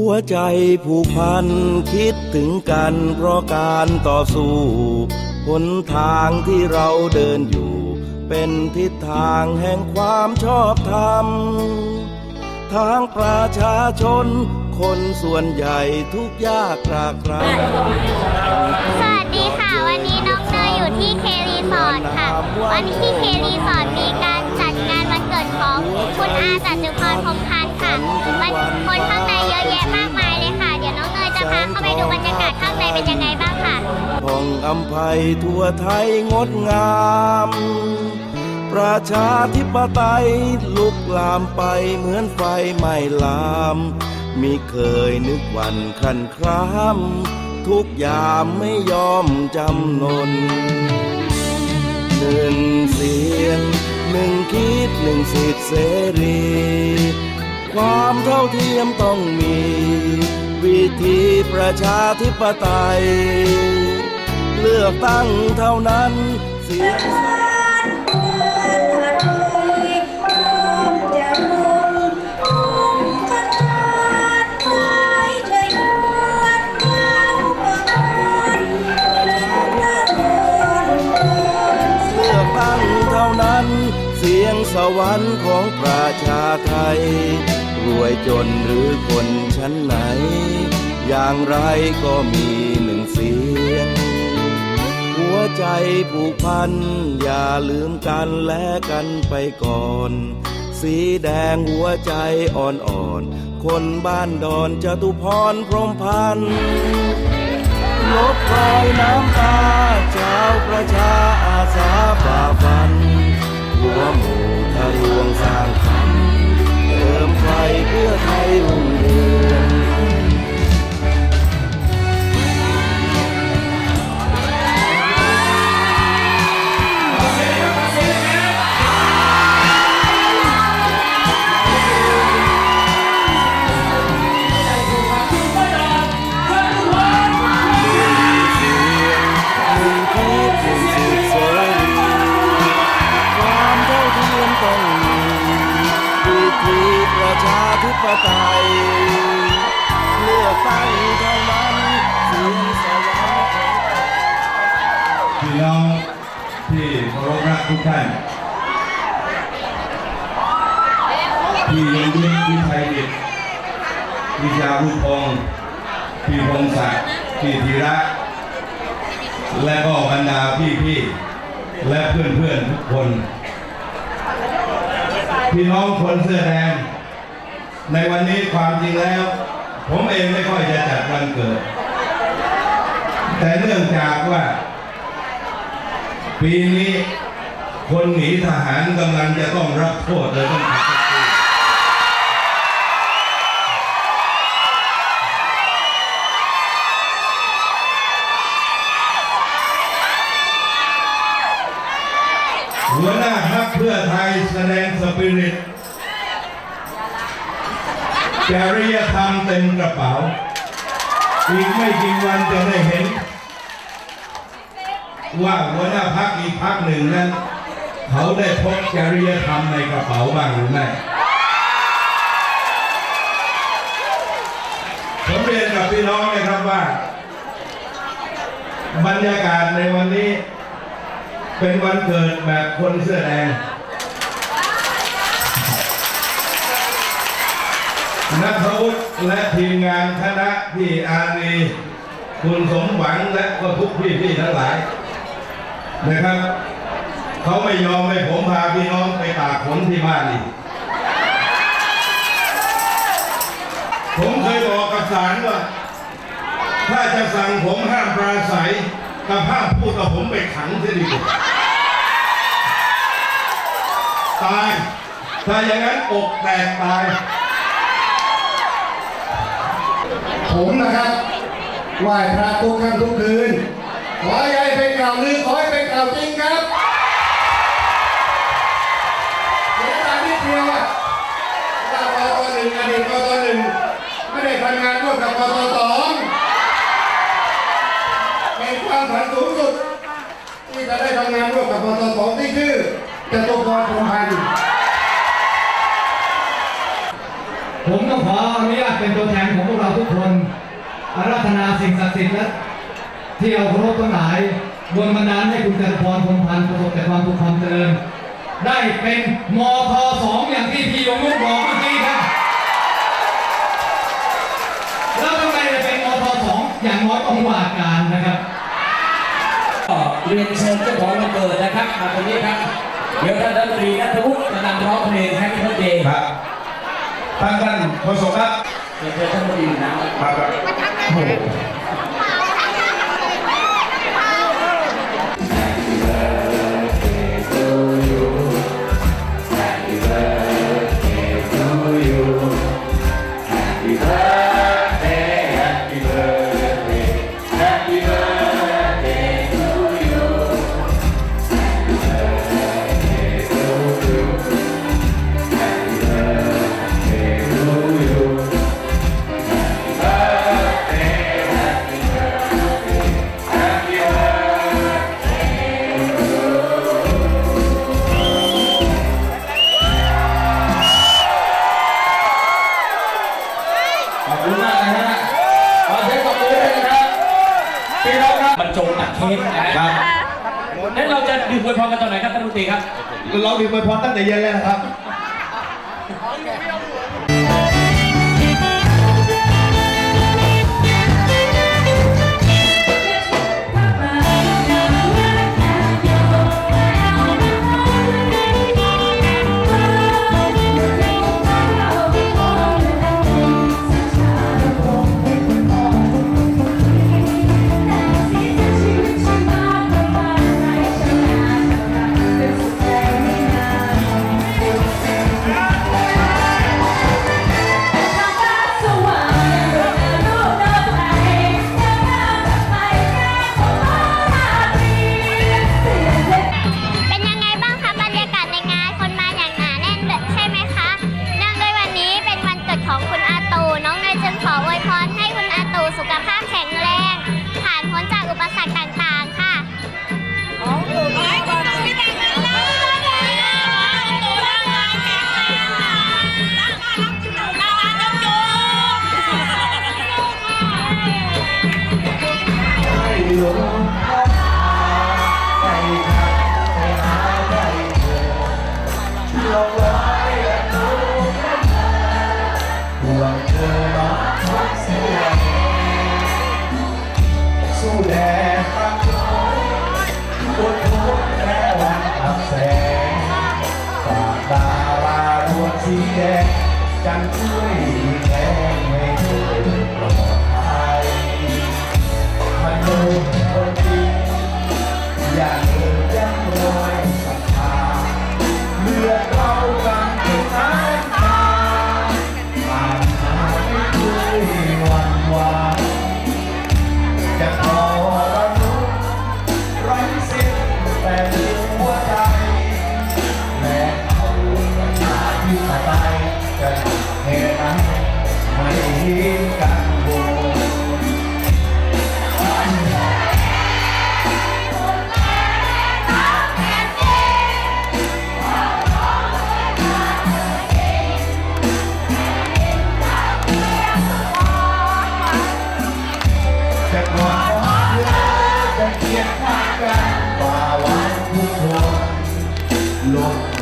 ัวใจผูกพันคิดถึงกันเพราะการต่อสู้หนทางที่เราเดินอยู่ เป็นทิศทางแห่งความชอบธรรม ทางประชาชน คนส่วนใหญ่ทุกยากรากไรสวัสดีค่ะ วันนี้น้องเนยอยู่ที่เครีสอร์ทค่ะ วันนี้ที่เครีสอร์ทมีการจัดงานวั กิดของคุณอาจตุพรพรหมพันธ์ค่ะวันคนข้างในเยอะแยะมากมายเลยค่ะ เดี๋ยวน้องเนยจะพาเข้าไปดูบรรยากาศข้างในเป็นยังไงบ้างค่ะทองอำไพทั่วไทยงดงาม ประชาธิปไตยลุกลามไปเหมือนไฟไหม้ลามมิเคยนึกวันครันครามทุกยามไม่ยอมจำนนหนึ่งเสีย หนึ่งคิดหนึ่งสิทธิเสรี ความเท่าเทียมต้องมี วิธีประชาธิปไตย เลือกตั้งเท่านั้นเสียง วยจนหรือคนชั้นไหน อย่างไรก็มีหนึ่งเสียง หัวใจผูกพัน อย่าลืมกันและกันไปก่อน สีแดงหัวใจอ่อนๆ คนบ้านดอนจตุพรพรมพันลบรอยน้ำตาชาวประชาอาสาฝ่าฟัน หัวหมูทะลวงสร้าง ประชาธิปไตยเลือกตั้งเท่านั้นเสียงสวรรค์ของพี่น้องที่เคารพรักทุกท่านพี่ยงยุทธวิชัยดิตวิชารุพงศ์พี่พงศักดิ์พี่ธีระ และก็บรรดาพี่ๆและเพื่อนๆทุกคน พี่น้องคนเสื้อแดง ในวันนี้ความจริงแล้ว ผมเองไม่ค่อยจะจัดวันเกิด แต่เนื่องจากว่า ปีนี้คนหนีทหารกำลังจะต้องรับโทษเลยต้องขับหัวหน้าพักเพื่อไทยแสดงสปิริต จริยธรรมเต็มกระเป๋า อีกไม่กี่วันจะได้เห็น ว่าหัวหน้าพักอีกพักหนึ่งนั้นเขาได้พกจริยธรรมในกระเป๋าบ้างหรือไม่ผมเรียนกับพี่น้องนะครับว่า บรรยากาศในวันนี้ เป็นวันเกิดแบบคนเสื้อแดง นัทวุฒิและทีมงานคณะที่อารีคุณสมหวังและก็ทุกพี่ๆทั้งหลาย นะครับเขาไม่ยอมให้ผมพาพี่น้องไปตากฝนที่บ้านอีกผมเคยบอกกับศาลว่า ถ้าจะสั่งผมห้ามปราศัยกับห้ามพูดกับผมไปขังเสียดีกว่าตาย ถ้าอย่างนั้นอกแตกตาย ผมนะครับไหว้พระทุกค่ำทุกคืน ขอให้เป็นข่าวลือขอให้เป็นข่าวจริงครับเสียดายนิดเดียวอะว่ากตหนึ่งอดีตกตหนึ่งไม่ได้ทำงานร่วมกับกตสองเป็นความฝันสูงสุด ที่จะได้ทำงานร่วมกับกตสองที่ชื่อจตุพรพรหมพันธ์ ผมต้องขออนุญาตเป็นตัวแทนของพวกเราทุกคนอารัธนาสิ่งศักดิ์สิทธิ์และที่เอาเคารพทั้งหลายบนบันดาลให้คุณจตุพรพรหมพันธ์ประสบแต่ความสุขความเจริญ ได้เป็นมทสองอย่างที่พี่ยงยุทธบอกเมื่อกี้ครับแล้วทำไมจะเป็นมทสองอย่างน้อยต้องว่าการนะครับก็เรียนเชิญเจ้าของวันเกิดนะครับมาตรงนี้ครับเดี๋ยวท่านรัฐมนตรีนัทวุฒิจะนำร้องเพลง Happy Birthday ครับ ท่านท่านโฆษกครับเรียนเชิญท่านรัฐมนตรีนะครับครับข ท่านรัฐมนตรีครับเราดีไปพรตั้งแต่เย็นแล้วนะครับ đẹp chẳng cưới em ngày thôi lòng ai hà nội ơi đi và người chắc ngồi thật thà lừa đau bằng tình ái ta mà mà cái 落